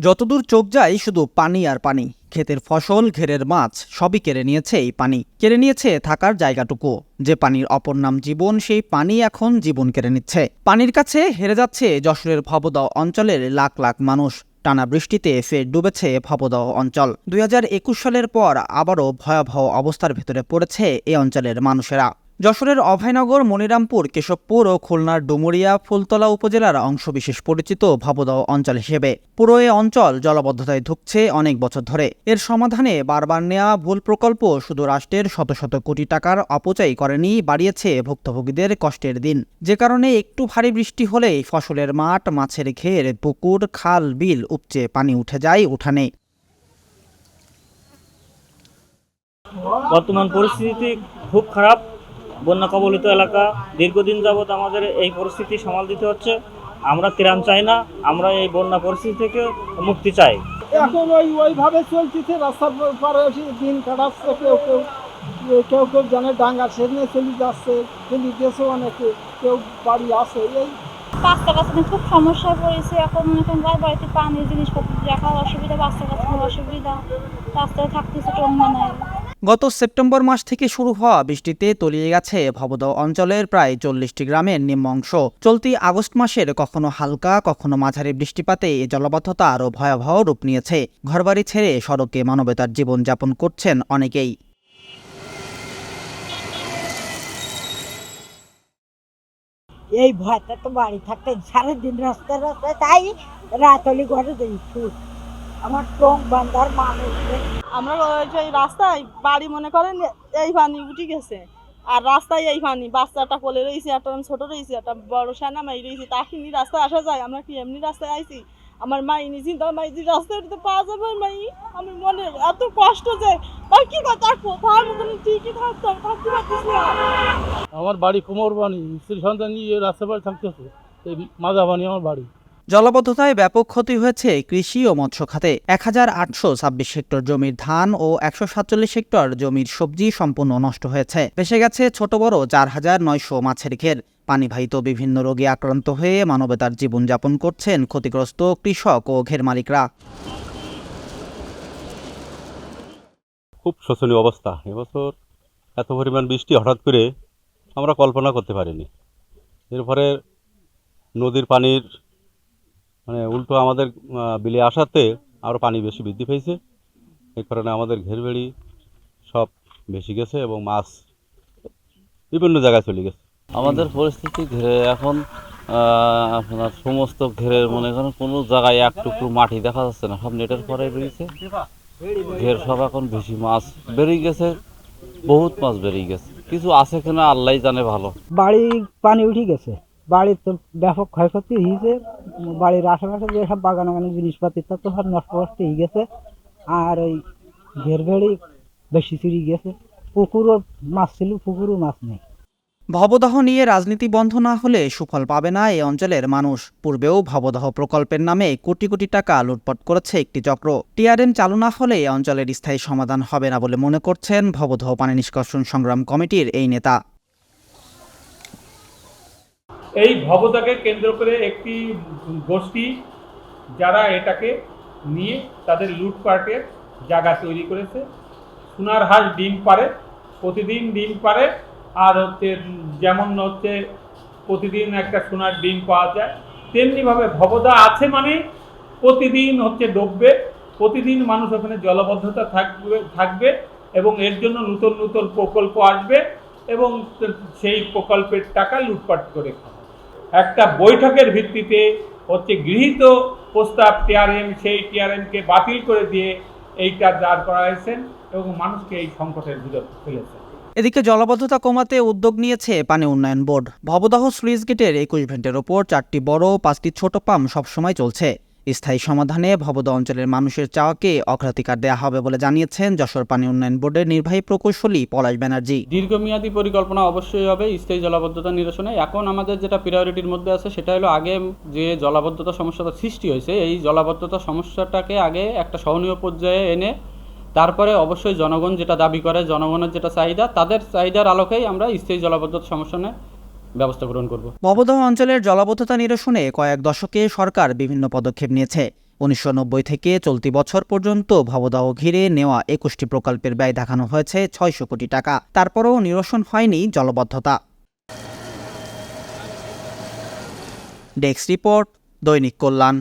যতদূর চোখ যায়, শুধু পানি আর পানি। ক্ষেতের ফসল, ঘেরের মাছ, সবই কেড়ে নিয়েছে এই পানি। কেড়ে নিয়েছে থাকার জায়গাটুকু। যে পানির অপর নাম জীবন, সেই পানি এখন জীবন কেড়ে নিচ্ছে। পানির কাছে হেরে যাচ্ছে যশোরের ভবদাহ অঞ্চলের লাখ লাখ মানুষ। টানা বৃষ্টিতে ফের ডুবেছে ভবদহ অঞ্চল। দুই হাজার একুশ সালের পর আবারও ভয়াবহ অবস্থার ভেতরে পড়েছে এ অঞ্চলের মানুষেরা। যশোরের অভয়নগর, মনিরামপুর, কেশবপুর ও খুলনার ডুমুরিয়া, ফুলতলা উপজেলার অংশবিশেষ পরিচিত ভবদহ অঞ্চল হিসেবে। পুরো এ অঞ্চল জলবদ্ধতায় ধুঁকছে অনেক বছর ধরে। এর সমাধানে বারবার নেওয়া ভুল প্রকল্প শুধু রাষ্ট্রের শত শত কোটি টাকার অপচয় করেনি, বাড়িয়েছে ভুক্তভোগীদের কষ্টের দিন। যে কারণে একটু ভারী বৃষ্টি হলেই ফসলের মাঠ, মাছের ঘের, পুকুর, খাল, বিল উপচে পানি উঠে যায় উঠানে। বর্তমান পরিস্থিতি খুব খারাপ। বন্যা কবলিত এলাকা দীর্ঘদিন যাবৎ আমাদের এই পরিস্থিতি সামাল দিতে হচ্ছে। আমরা ত্রাণ চাই না আমরা এই বন্যা পরিস্থিতি থেকে মুক্তি চাই। এখন ওই ওইভাবে চলতেছে রাস্তার পারে দিন কাটাচ্ছে কেউ কেউ কেউ কেউ জানে ডাঙ্গা সেদিনে চলে যাচ্ছে চলে গেছে অনেকে কেউ বাড়ি আছে এই বাচ্চা কাচ্চা খুব সমস্যায় পড়েছে এখন এখন বাড়ি বাড়িতে পানি জিনিসপত্র রাখার অসুবিধা বাচ্চা কাচ্চার অসুবিধা রাস্তায় থাকতেছে টং বানায় গত সেপ্টেম্বর মাস থেকে শুরু হওয়া বৃষ্টিতে তলিয়ে গেছে ভবদহ অঞ্চলের প্রায় চল্লিশটি গ্রামের নিম্ন অংশ। চলতি আগস্ট মাসের কখনো হালকা, কখনো মাঝারি বৃষ্টিপাতে এই জলবদ্ধতা আরও ভয়াবহ রূপ নিয়েছে। ঘরবাড়ি ছেড়ে সড়কে মানবতার জীবনযাপন করছেন অনেকেই। এই ভয়টা তো বাড়ি থাকতে সারাদিন রাস্তায় রাস্তায় তাই রাত হলে ঘরে যাই আমার টং বান্ধার মানুষ আমরা রাস্তায়, বাড়ি মনে করেন এই পানি উঠে গেছে। আর রাস্তায় এই পানি বাচ্চাটা কোলে রয়েছে একটা ছোট রয়েছে একটা বড় সানা মাই রয়েছে তাকে নিয়ে রাস্তায় আসা যায়, আমরা কি এমনি রাস্তায় আইছি? আমার মাই নি চিন্তা, মাই যে রাস্তায় উঠতে পাওয়া যাবে মাই? আমি মনে এত কষ্ট যে ভাই কি কথা তার মতন ঠিকই থাকতাম, থাকতে আমার বাড়ি কুমোরবাণী, স্ত্রী সন্তান নিয়ে রাস্তা বাড়ি থাকতেছে, এই মাদাবাণী আমার বাড়ি। জলবদ্ধতায় ব্যাপক ক্ষতি হয়েছে কৃষি ও মৎস্য খাতে। এক হাজার আটশো ছাব্বিশ হেক্টর জমির ধান ও একশো সাতচল্লিশ হেক্টর জমির সবজি সম্পূর্ণ নষ্ট হয়েছে। ভেসে গেছে ছোট বড় চার হাজার নয়শো মাছের ঘের। পানিবাহিত বিভিন্ন রোগে আক্রান্ত হয়ে মানবতার জীবনযাপন করছেন ক্ষতিগ্রস্ত কৃষক ও ঘের মালিকরা। খুব শোচনীয় অবস্থা। এবছর এত পরিমাণ বৃষ্টি হঠাৎ করে আমরা কল্পনা করতে পারিনি। এর ফলে নদীর পানির মানে উল্টো আমাদের বিলে আসাতে আরও পানি বেশি বৃদ্ধি পেয়েছে। এই কারণে আমাদের ঘেরবেড়ি সব বেশি গেছে এবং মাছ বিভিন্ন জায়গায় চলে গেছে। আমাদের পরিস্থিতি ঘিরে এখন আপনার সমস্ত ঘেরের মনে করেন কোনো জায়গায় এক টুকরো মাটি দেখা যাচ্ছে না। সব নেটের পরে রয়েছে। ঘের সব এখন বেশি মাছ বেরিয়ে গেছে বহুত মাছ বেরিয়ে গেছে। কিছু আছে কিনা আল্লাহ জানে ভালো। বাড়ি পানি উঠে গেছে। বাড়ির তো ব্যাপক ক্ষয়ক্ষতি হয়েছে। বাড়ির আশেপাশে যেসব বাগান বাগানের জিনিসপাতি, তা তো সব নষ্ট নষ্ট হয়ে গেছে। আর ওই ঘের ভেড়ি বেশি চুরি গেছে। পুকুরও মাছ ছিল, পুকুরও মাছ নেই। ভবদহ নিয়ে রাজনীতি বন্ধ না হলে সুফল পাবে না এই অঞ্চলের মানুষ। পূর্বেও ভবদহ প্রকল্পের নামে কোটি কোটি টাকা লুটপাট করেছে একটি চক্র। টিআরএম চালু না হলে এই অঞ্চলের স্থায়ী সমাধান হবে না বলে মনে করছেন ভবদহ পানি নিষ্কাশন সংগ্রাম কমিটির এই নেতা। এই ভবতাকে কেন্দ্র করে একটি গোষ্ঠী যারা এটাকে নিয়ে তাদের লুটপাটের জায়গা তৈরি করেছে। সোনার হাঁস ডিম পারে প্রতিদিন ডিম পারে আর হচ্ছে যেমন হচ্ছে প্রতিদিন একটা সোনার ডিম পাওয়া যায়। তেমনিভাবে ভবদা আছে মানে প্রতিদিন হচ্ছে ডুববে, প্রতিদিন মানুষ ওখানে জলবদ্ধতা থাকবে থাকবে এবং এর জন্য নতুন নতুন প্রকল্প আসবে এবং সেই প্রকল্পের টাকা লুটপাট করে খাবে। একটা বৈঠকের ভিত্তিতে হচ্ছে গৃহীত প্রস্তাব টিআরএম, সেই টিআরএমকে বাতিল করে দিয়ে এইটা দাঁড় করা হয়েছেন এবং মানুষকে এই সংকটের ভিতর ফেলেছে এদিকে জলবদ্ধতা কমাতে উদ্যোগ নিয়েছে পানি উন্নয়ন বোর্ড। ভবদাহ স্লুইস গেটের একুশ ভেন্টের ওপর চারটি বড়, পাঁচটি ছোট পাম্প সবসময় চলছে। স্থায়ী সমাধানে ভবদ অঞ্চলের মানুষের চাওয়াকে অগ্রাধিকার দেওয়া হবে বলে জানিয়েছেন যশোর পানি উন্নয়ন বোর্ডের নির্বাহী প্রকৌশলী পলাশ ব্যানার্জি। দীর্ঘমেয়াদী পরিকল্পনা অবশ্যই হবে স্থায়ী জলাবদ্ধতা নিরসনে। এখন আমাদের যেটা প্রায়োরিটির মধ্যে আছে সেটা হলো আগে যে জলাবদ্ধতা সমস্যাটা সৃষ্টি হয়েছে, এই জলাবদ্ধতা সমস্যাটাকে আগে একটা সহনীয় পর্যায়ে এনে তারপরে অবশ্যই জনগণ যেটা দাবি করে, জনগণের যেটা চাহিদা, তাদের চাহিদার আলোকেই আমরা স্থায়ী জলাবদ্ধতা সমস্যানে ব্যবস্থা গ্রহণ করব। মবদহ অঞ্চলের জলাবদ্ধতা নিরসনে কয়েক দশকে সরকার বিভিন্ন পদক্ষেপ নিয়েছে। উনিশশো নব্বই থেকে চলতি বছর পর্যন্ত ভবদাহ ঘিরে নেওয়া একুশটি প্রকল্পের ব্যয় দেখানো হয়েছে ছয়শো কোটি টাকা। তারপরও নিরসন হয়নি জলবদ্ধতা। ডেস্ক রিপোর্ট, দৈনিক কল্যাণ।